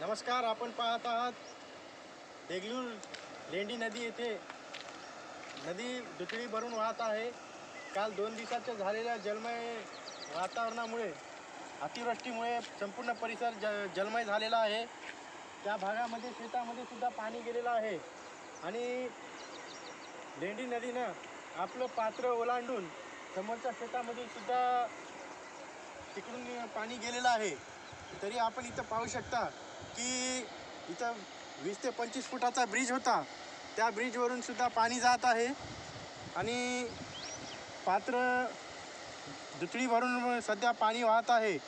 नमस्कार आपण पाहत आहात देगलूर लेंडी नदी येथे. नदी दुथडी भरून वाहत आहे. काल दोन दिवसाच्या झालेल्या जलमय वातावरणामुळे अतिवृष्टीमुळे संपूर्ण परिसर ज जलमय झालेला आहे. त्या भागामध्ये शेतामध्ये सुद्धा पाणी गेलेलं आहे. आणि लेंडी नदीनं आपलं पात्र ओलांडून समोरच्या शेतामध्ये सुद्धा तिकडून पाणी गेलेलं आहे. तरी आपण इथं पाहू शकता की इथं वीस ते पंचवीस फुटाचा ब्रिज होता. त्या ब्रिजवरून सुद्धा पाणी जात आहे. आणि पात्र दुथडी भरून सध्या पाणी वाहत आहे.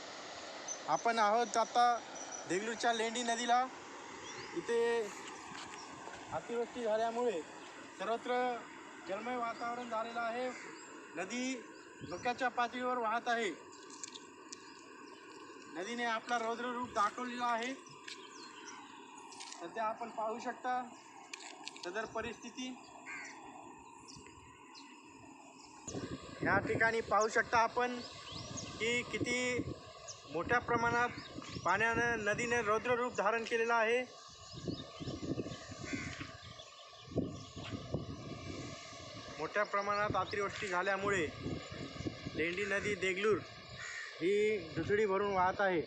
आपण आहोत आता देगलूरच्या लेंडी नदीला. इथे अतिवृष्टी झाल्यामुळे सर्वत्र जलमय वातावरण झालेलं आहे. नदी धोक्याच्या पातळीवर वाहत आहे. नदीने आपला रौद्र रूप दाखवलेला आहे. सध्या आपण पाहू शकता सदर परिस्थिती. या ठिकाणी पाहू शकता आपण की किती मोठ्या प्रमाणात पाण्यानं नदीने रौद्ररूप धारण केलेलं आहे. मोठ्या प्रमाणात अतिवृष्टी झाल्यामुळे लेंडी नदी देगलूर ही दुसडी भरून वाहत आहे.